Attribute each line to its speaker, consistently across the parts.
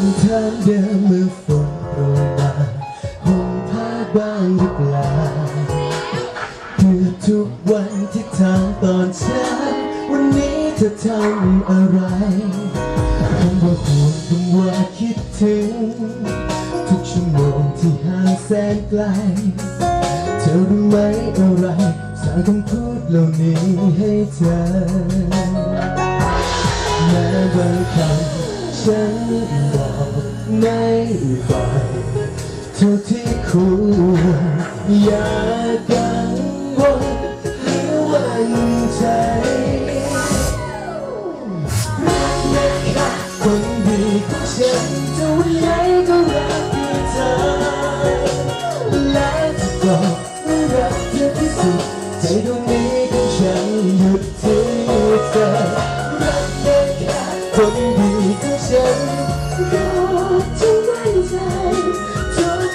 Speaker 1: ดิมเมื่อฝนโปรยมาห่มผ้าบ้างหรือเปล่าเกือทุกวันที่ทำตอนเช้าวันนี้เธอทำอะไรคำว่าห่วงคำว่าคิดถึง ทุกชั่วโมงที่ห่างแสนไกล เธอรู้ไหมอะไรสร้างคำพูดเหล่านี้ให้เธอแม้บางคำ ฉันบอกไม่บ่อยเท่าที่ควรอย่ากังวลหรือวันใจนะคะคนดีของฉันจะวันไหนก็รักเพียงเธอและจะบอกว่ารักเธอที่สุดใจดวงนี้ของฉันหยุดที่เธ ทุก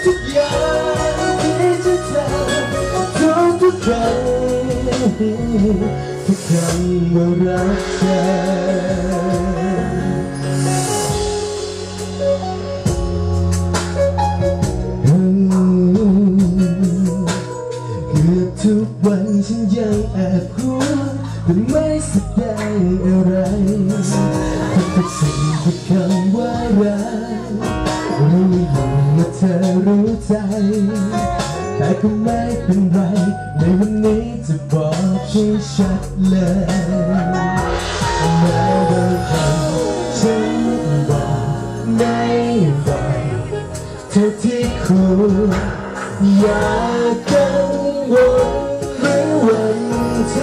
Speaker 1: ทุกอย่างที่จะทำทุกทุกครั้งทุกครั้งเมื่อรักเธอเกือบทุกวันฉันยังแอบหัวแต่ไม่แสดงอะไรทุกสิ่งทุกคำ ธอรู้ใจ แต่ก็ไม่เป็นไร ในวันนี้จะบอกให้ชัดเลยแม้บางคำฉันบอกไม่บ่อยเธอที่ควรอยากังวลหรือหวั่นใจ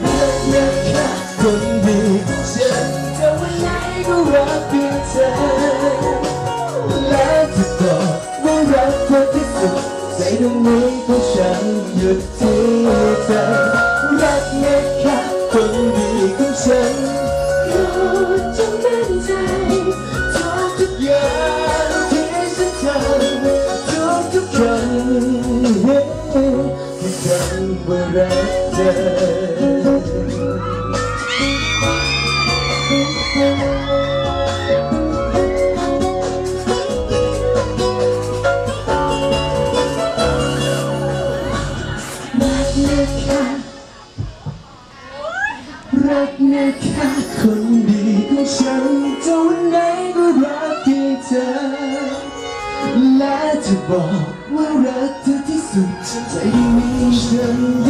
Speaker 1: และนะคะคนดีของฉันจะวันไหนก็รักเพียงเธอ ดใจดวงนี้ของฉันหยุดที่เธอรักนะคะคนดีของฉัน
Speaker 2: รั
Speaker 1: กนะคะคนดีของฉันจะวันไหนก็รักที่เธอ และจะบอกว่ารักเธอที่สุดใจนี้ฉัน